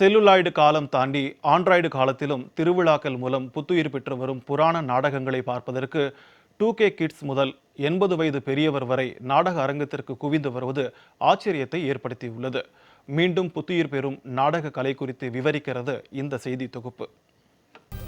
Celluloid காலம் தாண்டி Android காலத்திலும் திருவிழாக்கள் மூலம் புத்துயிர் பெற்று வரும் புராண நாடகங்களை பார்ப்பதற்கு டூ கே கிட்ஸ் முதல் எண்பது வயது பெரியவர் வரை நாடக அரங்கத்திற்கு குவிந்து வருவது ஆச்சரியத்தை ஏற்படுத்தியுள்ளது. மீண்டும் புத்துயிர் பெறும் நாடக கலை குறித்து விவரிக்கிறது இந்த செய்தி தொகுப்பு.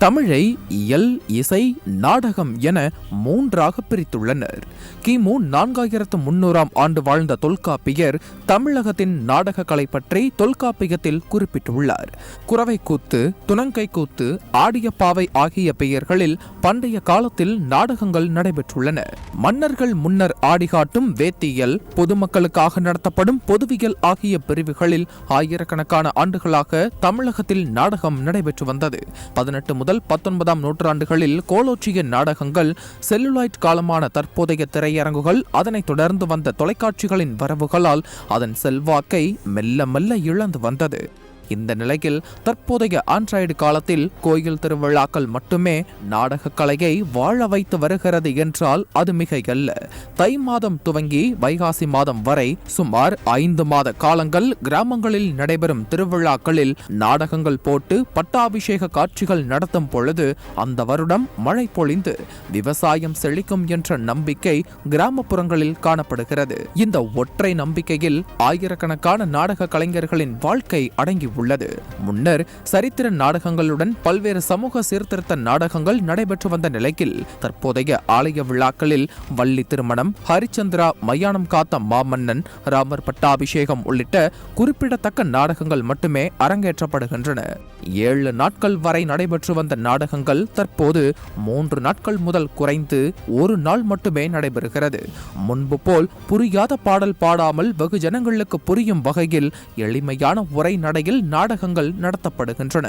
தமிழை இயல் இசை நாடகம் என மூன்றாக பிரித்துள்ளனர். கிமு நான்காயிரத்து முன்னூறாம் ஆண்டு வாழ்ந்த தொல்காப்பியர் தமிழகத்தின் நாடக கலை பற்றி தொல்காப்பியத்தில் குறிப்பிட்டுள்ளார். குறவை கூத்து துணங்கை கூத்து ஆடிய பாவை ஆகிய பெயர்களில் பண்டைய காலத்தில் நாடகங்கள் நடைபெற்றுள்ளன. மன்னர்கள் முன்னர் ஆடிகாட்டும் வேத்தியல் பொதுமக்களுக்காக நடத்தப்படும் பொதுவியல் ஆகிய பிரிவுகளில் ஆயிரக்கணக்கான ஆண்டுகளாக தமிழகத்தில் நாடகம் நடைபெற்று வந்தது. பதினெட்டு முதல் பத்தொன்பதாம் நூற்றாண்டுகளில் கோலோச்சிய நாடகங்கள் செல்லுலாய்ட் காலமான தற்போதைய திரையரங்குகள் அதனைத் தொடர்ந்து வந்த தொலைக்காட்சிகளின் வரவுகளால் அதன் செல்வாக்கை மெல்ல மெல்ல இழந்து வந்தது. இந்த நிலையில் தற்போதைய ஆண்ட்ராய்டு காலத்தில் கோயில் திருவிழாக்கள் மட்டுமே நாடகக் கலையை வாழ வைத்து வருகிறது என்றால் அது மிகையல்ல. தை மாதம் துவங்கி வைகாசி மாதம் வரை சுமார் ஐந்து மாத காலங்கள் கிராமங்களில் நடைபெறும் திருவிழாக்களில் நாடகங்கள் போட்டு பட்டாபிஷேக காட்சிகள் நடத்தும் பொழுது அந்த வருடம் மழை பொழிந்து விவசாயம் செழிக்கும் என்ற நம்பிக்கை கிராமப்புறங்களில் காணப்படுகிறது. இந்த ஒற்றை நம்பிக்கையில் ஆயிரக்கணக்கான நாடக கலைஞர்களின் வாழ்க்கை அடங்கி உள்ளது. முன்னர் சரித்திர நாடகங்களுடன் பல்வேறு சமூக சீர்திருத்த நாடகங்கள் நடைபெற்று வந்த நிலையில் தற்போதைய ஆலய விழாக்களில் வள்ளி திருமணம் ஹரிச்சந்திரா மயானம் காத்த மாமன்னன் ராமர் பட்டாபிஷேகம் உள்ளிட்ட குறிப்பிடத்தக்க நாடகங்கள் மட்டுமே அரங்கேற்றப்படுகின்றன. ஏழு நாட்கள் வரை நடைபெற்று வந்த நாடகங்கள் தற்போது மூன்று நாட்கள் முதல் குறைந்து ஒரு நாள் மட்டுமே நடைபெறுகிறது. முன்பு போல் புரியாத பாடல் பாடாமல் வெகு ஜனங்களுக்கு புரியும் வகையில் எளிமையான உரை நடையில் நாடகங்கள் நடத்தப்படுகின்றன.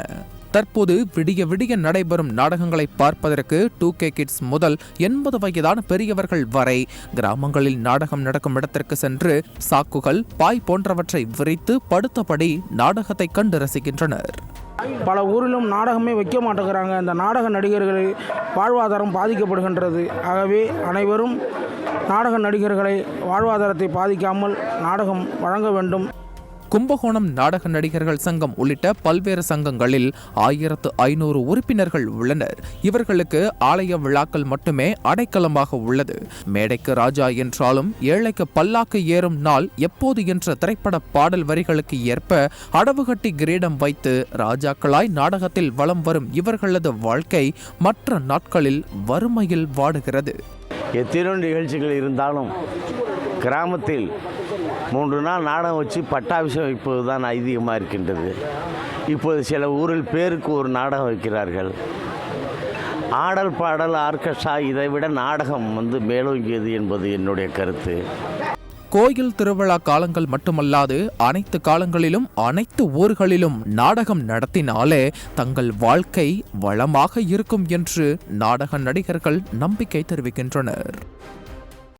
தற்போது விடிய விடிய நடைபெறும் நாடகங்களை பார்ப்பதற்கு டூ கே கிட்ஸ் முதல் எண்பது வயதான பெரியவர்கள் வரை கிராமங்களில் நாடகம் நடக்கும் இடத்திற்கு சென்று சாக்குகள் பாய் போன்றவற்றை விரித்து படுத்தபடி நாடகத்தை கண்டு ரசிக்கின்றனர். பல ஊரிலும் நாடகமே வைக்க மாட்டேங்கிறாங்க. இந்த நாடக நடிகர்கள் வாழ்வாதாரம் பாதிக்கப்படுகின்றது. ஆகவே அனைவரும் நாடக நடிகர்களை வாழ்வாதாரத்தை பாதிக்காமல் நாடகம் வழங்க வேண்டும். கும்பகோணம் நாடக நடிகர்கள் சங்கம் உள்ளிட்ட பல்வேறு சங்கங்களில் ஆயிரத்து ஐநூறு உறுப்பினர்கள் உள்ளனர். இவர்களுக்கு ஆலய விழாக்கள் மட்டுமே அடைக்கலமாக உள்ளது. மேடைக்கு ராஜா என்றாலும் ஏழைக்கு பல்லாக்கு ஏறும் நாள் எப்போது என்ற திரைப்பட பாடல் வரிகளுக்கு ஏற்ப அடவுகட்டி கிரீடம் வைத்து ராஜாக்களாய் நாடகத்தில் வலம் வரும் இவர்களது வாழ்க்கை மற்ற நாட்களில் வறுமையில் வாடுகிறது. எத்தனை நிகழ்ச்சிகள் இருந்தாலும் கிராமத்தில் மூன்று நாள் நாடகம் வச்சு பட்டாபிஷேகம் வைப்பது தான் ஐதீகமாக இருக்கின்றது. இப்போது சில ஊரில் பேருக்கு ஒரு நாடகம் வைக்கிறார்கள். ஆடல் பாடல் ஆர்கெஸ்ட்ரா இதை விட நாடகம் வந்து மேலோங்கியது என்பது என்னுடைய கருத்து. கோயில் திருவிழா காலங்கள் மட்டுமல்லாது அனைத்து காலங்களிலும் அனைத்து ஊர்களிலும் நாடகம் நடத்தினாலே தங்கள் வாழ்க்கை வளமாக இருக்கும் என்று நாடக நடிகர்கள் நம்பிக்கை தெரிவிக்கின்றனர்.